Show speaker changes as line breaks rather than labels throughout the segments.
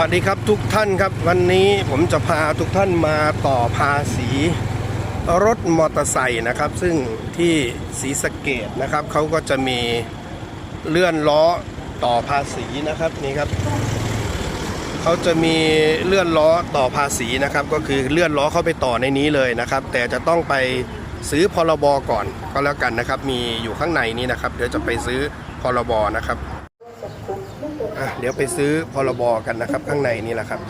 วัสดีครับทุกท่านครับวันนี้ผมจะพาทุกท่านมาต่อภาษีรถมอเตอร์ไซค์นะครับ ซึ่งที่ศรีสะเกดนะครับเขาก็จะมีเลื่อนล้อต่อภาษีนะครับนี่ครับเขาจะมีเลื่อนล้อต่อภาษีนะครับ ก็คือเลื่อนล้อเข้าไปต่อในนี้เลยนะครับ แต่จะต้องไปซื้อพรบก่อนก็แล้วกันนะครับ มีอยู่ข้างในนี้นะครับ เดี๋ยวจะไปซื้อพรบนะครับ อะเดี๋ยวไปซื้อพรบกันนะครับ ข้างในนี่แหละครับ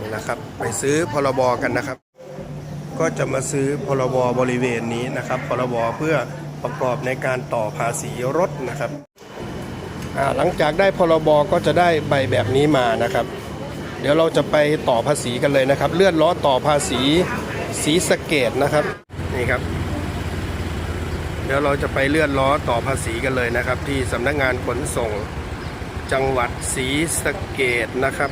นี่นะครับ ไปซื้อพรบกันนะครับ ก็จะมาซื้อพรบบริเวณนี้นะครับพรบเพื่อประกอบในการต่อภาษีรถนะครับอ่าหลังจากได้พรบก็จะได้ใบแบบนี้มานะครับ เดี๋ยวเราจะไปต่อภาษีกันเลยนะครับ เลื่อนล้อต่อภาษีสีสเกตนะครับนี่ครับ เดี๋ยวเราจะไปเลื่อนล้อต่อภาษีกันเลยนะครับ ที่สำนักงานขนส่ง จังหวัดศรีสะเกดนะครับ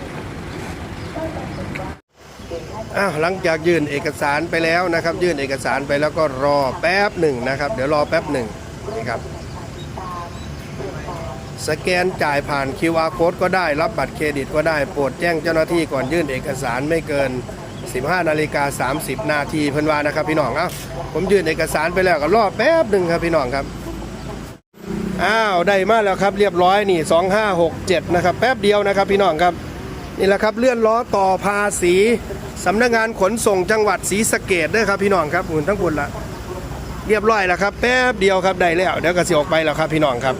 อ้าวหลังจากยื่นเอกสารไปแล้วนะครับ ยื่นเอกสารไปแล้วก็รอแป๊บหนึ่งนะครับ เดี๋ยวรอแป๊บหนึ่งนี่ครับ สแกนจ่ายผ่าน QR code ก็ได้รับบัตรเครดิตก็ได้โปรดแจ้งเจ้าหน้าที่ก่อนยื่นเอกสารไม่เกิน 15 นาฬิกา 30 นาทีเพิ่นว่านะครับ พี่น้องเอ้าผมยื่นเอกสารไปแล้วก็รอแป๊บหนึ่งครับพี่น้องครับ อ้าวได้มาแล้วครับเรียบร้อยนี่ 2567 นะครับ แป๊บเดียวนะครับพี่น้องครับ นี่แหละครับเลื่อนล้อต่อภาษีสำนักงานขนส่งจังหวัดศรีสะเกดด้วยครับพี่น้องครับหุ่นทั้งหมดละเรียบร้อยแล้วครับ แป๊บเดียวครับได้แล้วเดี๋ยวก็สิออกไปแล้วครับพี่น้องครับ